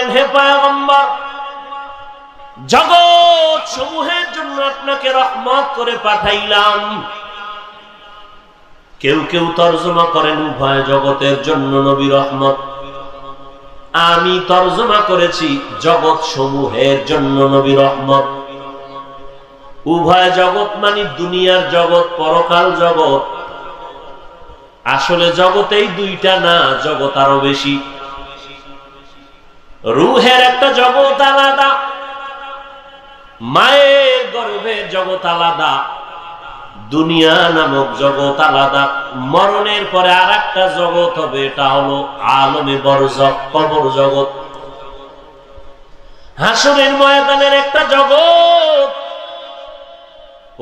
বলেন হে পায়গম্বর, জগৎ সমূহের জন্য আপনাকে রহমত করে পাঠাইলাম। কেউ কেউ তর্জমা করেন উভয় জগতের জন্য নবী রহমত। আমি তর্জমা করেছি জগৎ সমূহের জন্য নবী রহমত। উভয় জগৎ মানে দুনিয়ার জগৎ, পরকাল জগৎ। আসলে জগতেই দুইটা না, জগৎ আরও বেশি। রুহের একটা জগৎ আলাদা, মায়ের গর্ভের জগৎ আলাদা, দুনিয়া নামক জগৎ আলাদা, মরণের পরে আর একটা জগৎ হবে, এটা হলো আলমে বরজক, কবর জগৎ। হাসনের ময়দানের একটা জগৎ,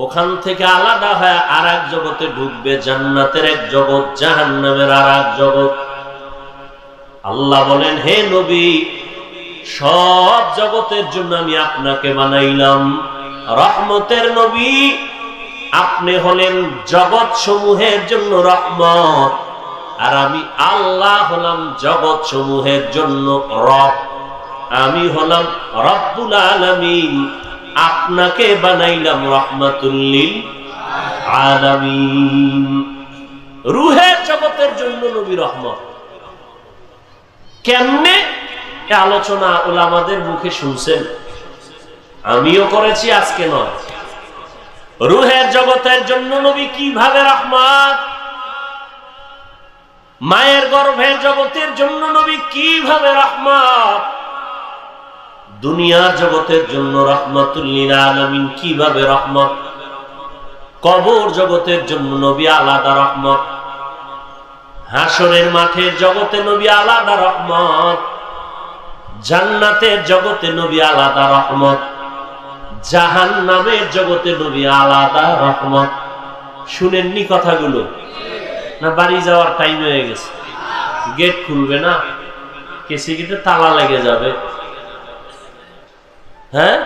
ওখান থেকে আলাদা হয় আর এক জগতে ঢুকবে, জান্নাতের এক জগৎ জাহান নামের আর এক জগৎ। আল্লাহ বলেন, হে নবী সব জগতের জন্য আমি আপনাকে বানাইলাম। রহমতের নবী, আপনি হলেন জগৎ সমূহের জন্য রহমত। আর আমি আল্লাহ হলাম জগৎ সমূহের জন্য রব। আমি হলাম রব্বুল আলামিন। আপনাকে বানাইলাম রহমাতুল্লিল আলামিন। রুহের জগতের জন্য নবী রহমত। কেমনে এ আলোচনা ওলামাদের মুখে শুনছেন। আমিও করেছি, আজকে নয়। রুহের জগতের জন্য নবী কীভাবে রহমত? মায়ের গর্ভের জগতের জন্য নবী কীভাবে রহমত? দুনিয়ার জগতের জন্য রহমতুল্লিল আলমিন কীভাবে রহমত? কবর জগতের জন্য নবী আলাদা রহমত। হাসরের মাঠের জগতে নবী আলাদা রহমত। জান্নাতের জগতে নবী আলাদা রহমত জাহান নামের জগতে নবী আলাদা রহমত। শুনেননি কথাগুলো? না, বাড়ি যাওয়ার টাইম হয়ে গেছে। গেট খুলবে না। কেসি গেটে তালা লেগে যাবে। হ্যাঁ?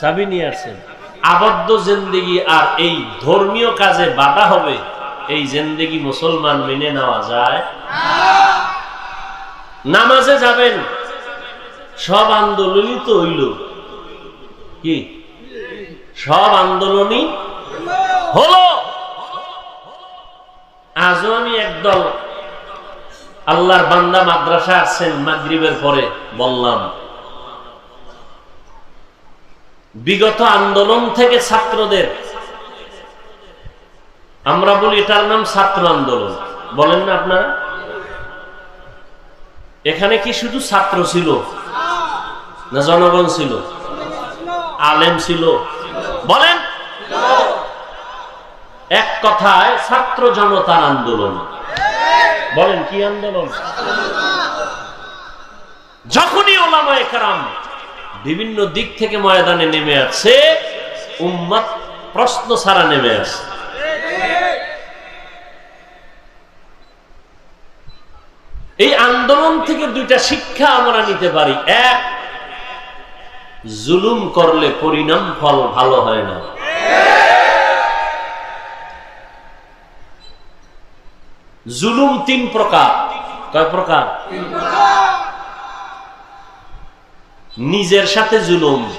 চাবি নিয়ে আসছেন। আবদ্ধ জিন্দিগি আর এই ধর্মীয় কাজে বাধা হবে, এই জিন্দিগি মুসলমান মেনে নেওয়া যায়। নামাজে যাবেন। সব আন্দোলনই তো হইল। কি? সব আন্দোলনই হলো। আজও আমি একদল আল্লাহর বান্দা মাদ্রাসা আসছেন মাগরিবের পরে বললাম, বিগত আন্দোলন থেকে ছাত্রদের, আমরা বলি এটার নাম ছাত্র আন্দোলন। বলেন না আপনারা? এখানে কি শুধু ছাত্র ছিল? না জনগণ ছিল। আলেম ছিল। বলেন? এক কথায় ছাত্র জনতার আন্দোলন। বলেন, কি আন্দোলন? যখনই ওলামা একরাম বিভিন্ন দিক থেকে ময়দানে নেমে আছে উম্মত প্রশ্ন ছাড়া নেমে আছে এই আন্দোলন থেকে দুইটা শিক্ষা আমরা নিতে পারি। এক জুলুম করলে পরিণাম ফল ভালো হয় না। জুলুম তিন প্রকার। কয় প্রকার? নিজের সাথে জুলুম,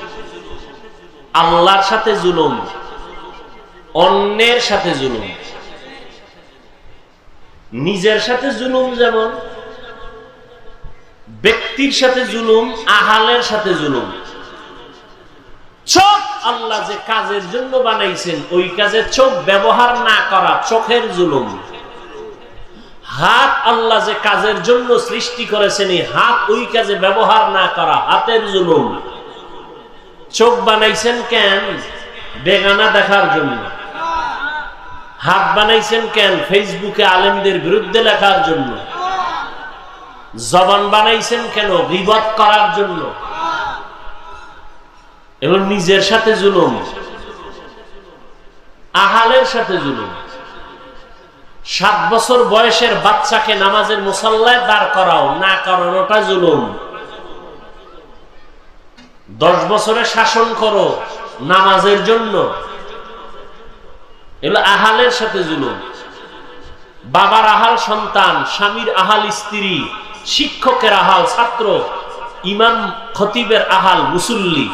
আল্লাহর সাথে জুলুম, অন্যের সাথে জুলুম। নিজের সাথে জুলুম যেমন, ব্যক্তির সাথে জুলুম, আহালের সাথে জুলুম। আল্লাহ যে কাজের জন্য বানাইছেন, ওই কাজে চোখ ব্যবহার না করা চোখের জুলুম। হাত আল্লাহ যে কাজের জন্য সৃষ্টি করেছেন, এই হাত ওই কাজে ব্যবহার না করা হাতের জুলুম। চোখ বানাইছেন কেন? বেগানা দেখার জন্য। হাত বানাইছেন কেন? ফেসবুকে আলেমদের বিরুদ্ধে লেখার জন্য। জবান বানাইছেন কেন? বিপদ করার জন্য। এবং নিজের সাথে জুলুম, আহালের সাথে জুলুম। সাত বছর বয়সের বাচ্চাকে নামাজের মুসল্লায় দাঁড় করাও, না করানোটা জুলুম। দশ বছরে শাসন করো নামাজের জন্য। এগুলো আহালের সাথে জুলুম। বাবার আহাল সন্তান, স্বামীর আহাল স্ত্রী, শিক্ষকের আহাল, ছাত্র, ইমাম, খতিবের আহাল, মুসল্লি।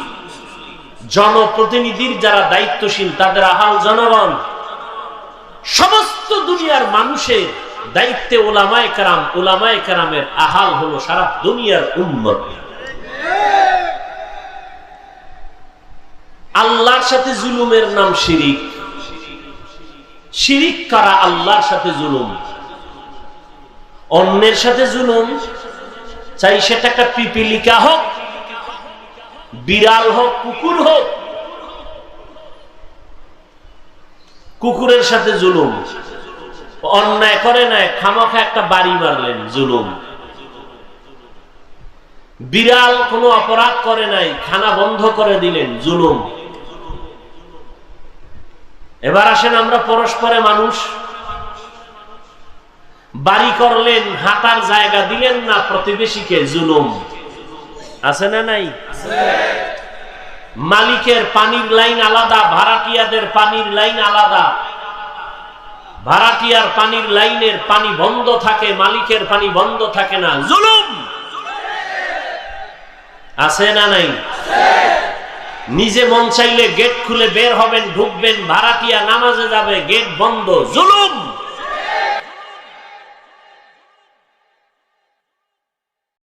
জনপ্রতিনিধির যারা দায়িত্বশীল, তাদের আহাল জনগণ। সমস্ত দুনিয়ার মানুষের দায়িত্বে ওলামায় কারাম, ওলামায় কারামের আহাল হলো সারা দুনিয়ার উন্মত আল্লাহর সাথে জুলুমের নাম শিরিক। শিরিক কারা? আল্লাহর সাথে জুলুম। অন্যের সাথে জুলুম। চাই সেটা একটা পিপিলিকা হোক বিড়াল হোক, কুকুর হোক, কুকুরের সাথে জুলুম। অন্যায় করে নাই, খামাখা একটা বাড়ি মারলেন, জুলুম। বিড়াল কোনো অপরাধ করে নাই, খানা বন্ধ করে দিলেন, জুলুম। এবার আসেন আমরা পরস্পরে মানুষ। বাড়ি করলেন, হাঁটার জায়গা দিলেন না, প্রতিবেশীকে জুলুম। আছে না নাই? মালিকের পানির লাইন আলাদা, ভাড়াটিয়াদের পানির লাইন আলাদা। ভাড়াটিয়ার পানির লাইনের পানি বন্ধ থাকে, মালিকের পানি বন্ধ থাকে না। জুলুম! আছে না নাই? নিজে মন চাইলে গেট খুলে বের হবেন, ঢুকবেন, ভাড়াটিয়া নামাজে যাবে, গেট বন্ধ। জুলুম!